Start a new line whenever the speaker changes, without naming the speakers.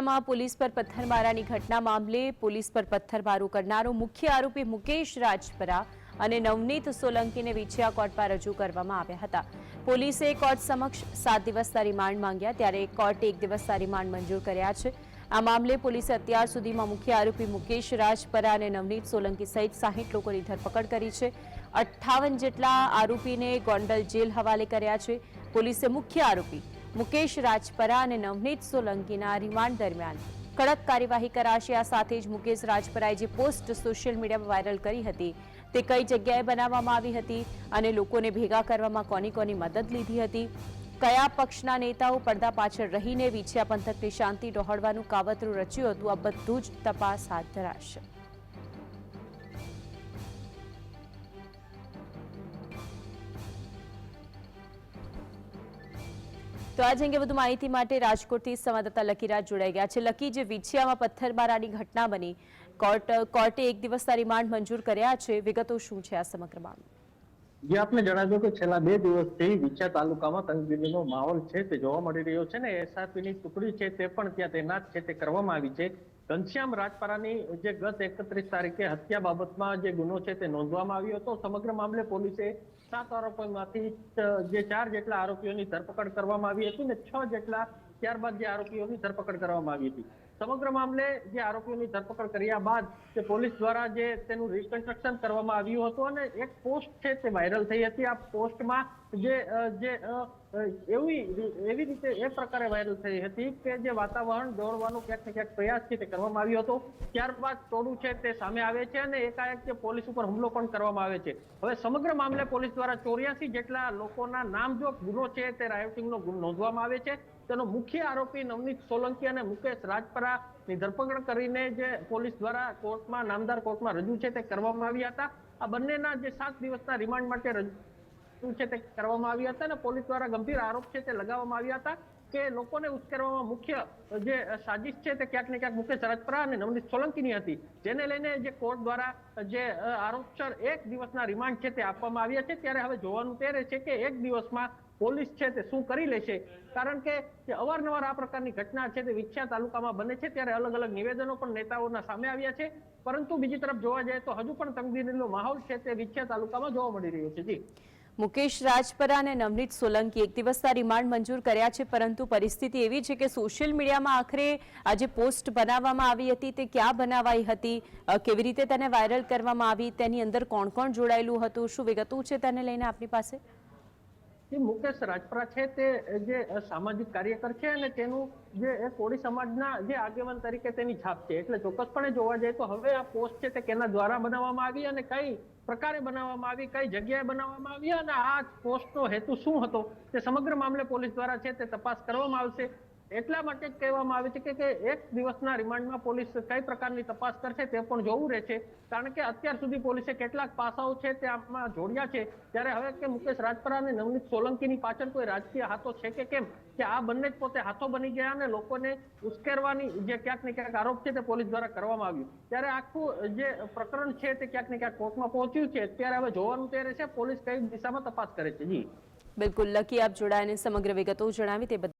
માં પોલીસ પર પથ્થરમારાની ઘટના મામલે પોલીસ પર પથ્થરમારો કરનારો મુખ્ય આરોપી મુકેશ રાજપરા અને નવનીત સોલંકીને વિછિયા કોર્ટમાં રજૂ કરવામાં આવ્યા હતા. પોલીસે કોર્ટ સમક્ષ સાત દિવસના રિમાન્ડ માંગ્યા ત્યારે કોર્ટે એક દિવસના રિમાન્ડ મંજૂર કર્યા છે. આ મામલે પોલીસે અત્યાર સુધીમાં મુખ્ય આરોપી મુકેશ રાજપરા અને નવનીત સોલંકી સહિત સાહીઠ લોકોની ધરપકડ કરી છે. અઠ્ઠાવન જેટલા આરોપીને ગોંડલ જેલ હવાલે કર્યા છે. પોલીસે મુખ્ય આરોપી મુકેશ રાજપરા અને નવનીત સોલંકીના રિમાન્ડ દરમિયાન કડક કાર્યવાહી કરાશે. આ સાથે જ મુકેશ રાજપરાએ જે પોસ્ટ સોશિયલ મીડિયામાં વાયરલ કરી હતી તે કઈ જગ્યાએ બનાવવામાં આવી હતી અને લોકોને ભેગા કરવામાં કોની કોની મદદ લીધી હતી? કયા પક્ષના નેતાઓ પડદા પાછળ રહીને વિછિયા પંથકની શાંતિ ડહોળવાનું કાવતરું રચ્યું હતું? આ બધું જ તપાસ હાથ ધરાશે. તો આજ અંગે વધુ માહિતી માટે રાજકોટથી સંવાદદાતા લકીરાજ જોડાઈ ગયા છે. લકી, જે વિછિયામાં પથ્થરમારાની ઘટના બની, કોર્ટ, કોર્ટે એક દિવસના રિમાન્ડ મંજૂર કર્યા છે. વિગતો શું છે આ સમગ્ર મામલે?
જે આપને જણાવ્યું કે છેલ્લા બે દિવસથી વિછા તાલુકામાં તંગદીલીનો માહોલ છે, તે જોવા મળી રહ્યો છે ને એસઆરપીની ટુકડી છે તે પણ ત્યાં તૈનાત છે, તે કરવામાં આવી છે. ઘનશ્યામ રાજપરાની જે ગત એકત્રીસ તારીખે હત્યા બાબતમાં જે ગુનો છે તે નોંધવામાં આવ્યો હતો. સમગ્ર મામલે પોલીસે સાત આરોપોમાંથી જે ચાર જેટલા આરોપીઓની ધરપકડ કરવામાં આવી હતી ને છ જેટલા ત્યારબાદ જે આરોપીઓની ધરપકડ કરવામાં આવી હતી. સમગ્ર મામલે જે આરોપીઓની ધરપકડ કર્યા બાદ જે પોલીસ દ્વારા જે તેનું રિકન્સ્ટ્રક્શન કરવામાં આવ્યું હતું અને એક પોસ્ટ છે તે વાયરલ થઈ હતી. આ પોસ્ટમાં જે જે એવી એવી રીતે એ પ્રકારે વાયરલ થઈ હતી કે જે વાતાવરણ દોડવાનો ક્યાંક ને ક્યાંક પ્રયાસ છે તે કરવામાં આવ્યો હતો. ત્યારબાદ ટોળું છે તે સામે આવે છે અને એકાએક જે પોલીસ ઉપર હુમલો પણ કરવામાં આવે છે. હવે સમગ્ર મામલે પોલીસ દ્વારા ચોર્યાસી જેટલા લોકોના નામ જો ગુનો છે તે રાયોટિંગનો ગુનો નોંધવામાં આવે છે. તેનો મુખ્ય આરોપી નવનીત સોલંકી અને મુકેશ રાજપરા ની ધરપકડ કરીને જે પોલીસ દ્વારા કોર્ટમાં, નામદાર કોર્ટમાં રજૂ છે તે કરવામાં આવ્યા હતા. આ બંનેના જે સાત દિવસના રિમાન્ડ માટે છે તે કરવામાં આવ્યા હતા અને પોલીસ દ્વારા ગંભીર આરોપ છે તે લગાવવામાં આવ્યા હતા કે લોકોને ઉશ્કેરવામાં મુખ્ય જે સાજિશ છે તે ક્યાંક ને ક્યાંક મુકેશ રાજપરા અને નવનીત સોલંકીની હતી. જેને લઈને જે કોર્ટ દ્વારા જે આરોપસર એક દિવસના રિમાન્ડ છે તે આપવામાં આવ્યા છે. ત્યારે હવે જોવાનું તે રહે છે કે એક દિવસમાં પોલીસ છે તે શું કરી લેશે? કારણ કે જે અવારનવાર આ પ્રકારની ઘટના છે તે વિછ્યા તાલુકામાં બને છે. ત્યારે અલગ અલગ નિવેદનો પણ નેતાઓના સામે આવ્યા છે. પરંતુ બીજી તરફ જોવા જાય તો હજુ પણ તંગદિલીનો માહોલ છે તે વિછ્યા તાલુકામાં જોવા મળી રહ્યો છે. જી.
મુકેશ રાજપરા અને નવનીત સોલંકી એક દિવસના રિમાન્ડ મંજૂર કર્યા છે, પરંતુ પરિસ્થિતિ એવી છે કે સોશિયલ મીડિયામાં આખરે આ જે પોસ્ટ બનાવવામાં આવી હતી તે ક્યાં બનાવાઈ હતી કેવી રીતે તેને વાયરલ કરવામાં આવી, તેની અંદર કોણ કોણ જોડાયેલું હતું, શું વિગતો છે તેને લઈને આપની પાસે?
મુકેશ રાજપરા છે તે જે સામાજિક કાર્યકર છે અને તેનું જે, એ કોળી સમાજના જે આગેવાન તરીકે તેની છાપ છે. એટલે ચોક્કસપણે જોવા જાય તો હવે આ પોસ્ટ છે તે કેના દ્વારા બનાવવામાં આવી અને કઈ પ્રકારે બનાવવામાં આવી, કઈ જગ્યાએ બનાવવામાં આવી અને આ પોસ્ટનો હેતુ શું હતો તે સમગ્ર મામલે પોલીસ દ્વારા છે તે તપાસ કરવામાં આવશે. એટલા માટે જ કહેવામાં આવે છે કે એક દિવસના રિમાન્ડમાં પોલીસ કઈ પ્રકારની તપાસ કરશે તે પણ જોવું રહેશે કારણ કે અત્યાર સુધી પોલીસે કેટલાક પાસાઓ છે તે આમાં જોડ્યા છે. ત્યારે હવે કે મુકેશ રાજપરા અને નવનીત સોલંકીની પાછળ કોઈ રાજકીય હાથો છે કે કેમ? કે આ બંને જ પોતે હાથો બની ગયા અને લોકોને ઉશ્કેરવાની જે ક્યાંક ને ક્યાંક આરોપ છે તે પોલીસ દ્વારા કરવામાં આવ્યું. ત્યારે આખું જે પ્રકરણ છે તે ક્યાંક ને ક્યાંક કોર્ટમાં પહોંચ્યું છે. ત્યારે હવે જોવાનું તે રહેશે પોલીસ કઈ દિશામાં તપાસ કરે છે. જી.
બિલકુલ. લકી આપ જોડાઈને સમગ્ર વિગતો જણાવી તે